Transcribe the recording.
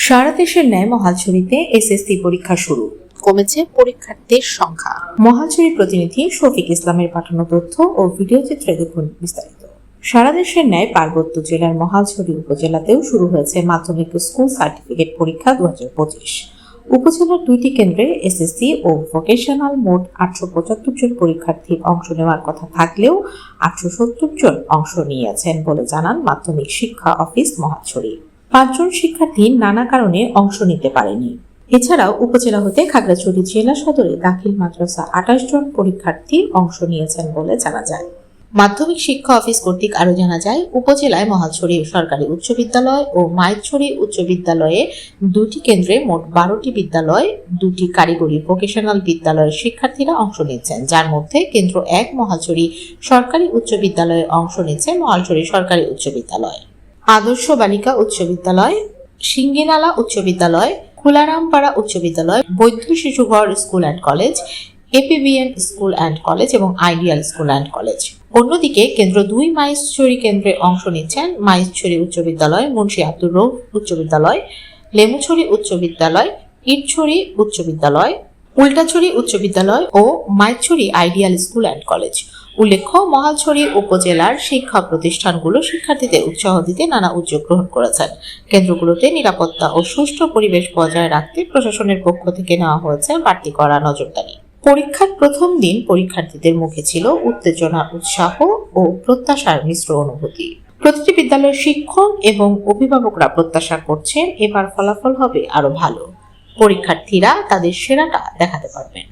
সারা দেশের ন্যায় মহালছড়িতে এসএসসি পরীক্ষা শুরু। কমেছে পরীক্ষার্থীর সংখ্যা। মহালছড়ি প্রতিনিধি শফিক ইসলামের পাঠানো তথ্য ও ভিডিও চিত্রে দেখুন বিস্তারিত। সারা দেশের ন্যায় পার্বত্য জেলার মহালছড়ি উপজেলাতেও শুরু হয়েছে মাধ্যমিক স্কুল সার্টিফিকেট পরীক্ষা দু হাজার পঁচিশ। উপজেলার দুইটি কেন্দ্রে এসএসসি ও ভোকেশনাল মোট আটশো পঁচাত্তর জন পরীক্ষার্থীর অংশ নেওয়ার কথা থাকলেও আটশো সত্তর জন অংশ নিয়েছেন বলে জানান মাধ্যমিক শিক্ষা অফিস মহাছড়ি পাঁচজন শিক্ষার্থী নানা কারণে অংশ নিতে পারেনি। এছাড়াও উপজেলা হতে খাগড়াছড়ি জেলা সদরে দাখিল মাদ্রাসা আঠাশ জন পরীক্ষার্থী অংশ নিয়েছেন বলে জানা যায়। মাধ্যমিক শিক্ষা অফিস কর্তৃক আরও জানা যায়, উপজেলায় মহালছড়ি সরকারি উচ্চ বিদ্যালয় ও মাইছড়ি উচ্চ বিদ্যালয়ে দুটি কেন্দ্রে মোট বারোটি বিদ্যালয়, দুটি কারিগরি ভোকেশনাল বিদ্যালয়ের শিক্ষার্থীরা অংশ নিচ্ছেন যার মধ্যে কেন্দ্র এক মহালছড়ি সরকারি উচ্চ বিদ্যালয়ে অংশ নিচ্ছে মহালছড়ি সরকারি উচ্চ বিদ্যালয়। আদর্শ বালিকা উচ্চ বিদ্যালয়, সিঙ্গিনালা উচ্চ বিদ্যালয়, কুলারামপাড়া উচ্চ বিদ্যালয়, Baidya Shishughar school and college, APBN school and college এবং আইডিয়াল স্কুল অ্যান্ড কলেজ। অন্যদিকে কেন্দ্র দুই মাইসছড়ি কেন্দ্রে অংশ নিচ্ছেন মাইসছড়ি উচ্চ বিদ্যালয়, মুন্সি আব্দুর রৌফ উচ্চ বিদ্যালয়, লেমুছড়ি উচ্চ বিদ্যালয়, ইটছড়ি উচ্চ বিদ্যালয় উল্টাছড়ি উচ্চ বিদ্যালয় ও Maichhari ideal school and college. উল্লেখ্য, মহালছড়ি উপজেলার শিক্ষা প্রতিষ্ঠানগুলো শিক্ষার্থীদের উৎসাহ দিতে নানা উদ্যোগ গ্রহণ করেছেন। কেন্দ্রগুলোতে নিরাপত্তা ও সুষ্ঠু পরিবেশ বজায় রাখতে প্রশাসনের পক্ষ থেকে নেওয়া হয়েছে বাড়তি করা নজরদারি। পরীক্ষার প্রথম দিন পরীক্ষার্থীদের মুখে ছিল উত্তেজনা, উৎসাহ ও প্রত্যাশার মিশ্র অনুভূতি। প্রতিটি বিদ্যালয়ের শিক্ষক এবং অভিভাবকরা প্রত্যাশা করছেন, এবার ফলাফল হবে আরও ভালো। পরীক্ষার্থীরা তাদের সেরাটা দেখাতে পারবেন।